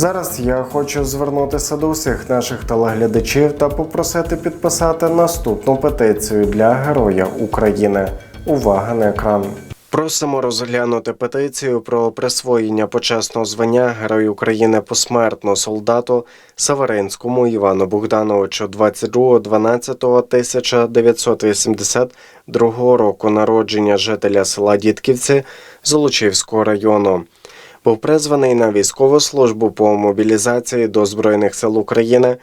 Зараз я хочу звернутися до всіх наших телеглядачів та попросити підписати наступну петицію для Героя України. Увага на екран. Просимо розглянути петицію про присвоєння почесного звання Герой України посмертно солдату Саваринському Івану Богдановичу 22.12.1982 року народження жителя села Дідківці Золочівського району. Був призваний на військову службу по мобілізації до Збройних сил України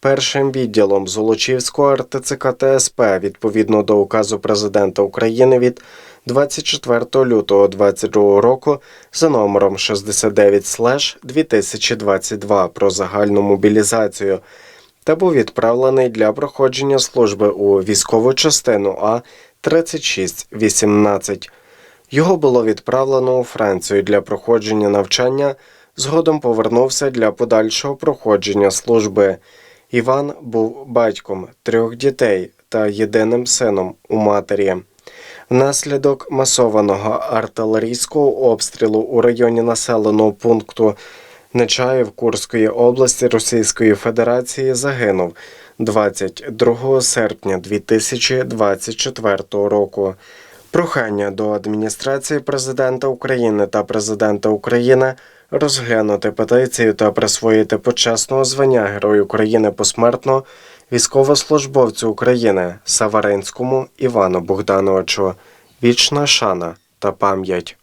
першим відділом Золочівського РТЦК ТСП відповідно до указу президента України від 24 лютого 2022 року за номером 69 2022 про загальну мобілізацію та був відправлений для проходження служби у військову частину А 3618. Його було відправлено у Францію для проходження навчання. Згодом повернувся для подальшого проходження служби. Іван був батьком трьох дітей та єдиним сином у матері. Внаслідок масованого артилерійського обстрілу у районі населеного пункту Нечаїв Курської області Російської Федерації загинув 22 серпня 2024 року. Прохання до адміністрації президента України та президента України розглянути петицію та присвоїти почесного звання Герой України посмертно військовослужбовцю України Саваринському Івану Богдановичу. Вічна шана та пам'ять.